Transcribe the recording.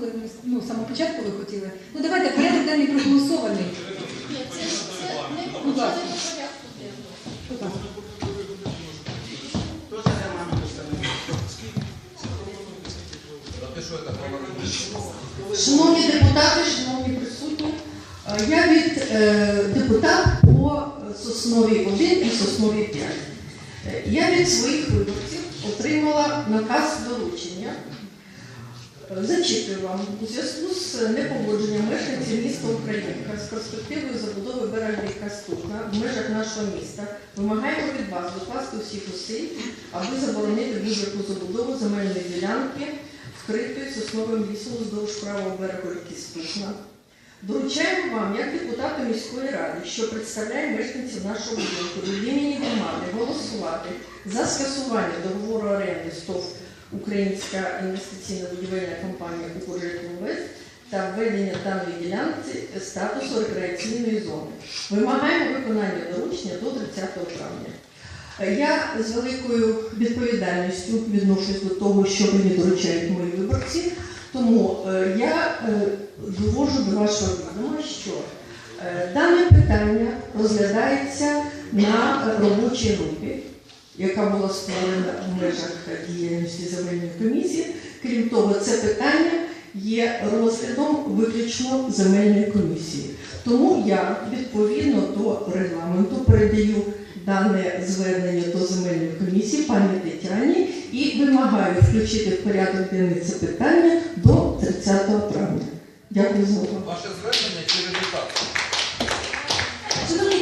коли ви ну, самого початку ви хотіли. Ну давайте порядок денний проголосований. Ні, це, це не Будь ласка. це не порядку. Будь ласка. Шановні депутати, шановні присутні, е, я від е, депутат по Сосновій 1 і Сосновій 5. Е, Я від своїх виборців отримала наказ Зачитую вам у зв'язку з непогодженням мешканців міста Українка з перспективою забудови берега ріка Ступна в межах нашого міста вимагаємо від вас докласти всіх зусиль, аби заборонити будь-яку забудову земельної ділянки, вкритої сосновим лісом вздовж правого берегу ріки Ступна. Доручаємо вам, як депутату міської ради, що представляє мешканців нашого будинку від імені громади, голосувати за скасування договору оренди СТОВ Українська інвестиційна будівельна компанія «Укржитлінвест» та введення даної ділянки статусу рекреаційної зони. Вимагаємо виконання доручення до 30 травня. Я з великою відповідальністю відношусь до того, що мені доручають мої виборці. Тому е, я е, довожу до вашого відома, що е, дане питання розглядається на робочій групі, яка була створена в межах діяльності земельної комісії. Крім того, це питання є розглядом виключно земельної комісії. Тому я відповідно до регламенту передаю дане звернення до земельної комісії пані Тетяні і вимагаю включити в порядок денний це питання до 30 травня. Дякую за увагу.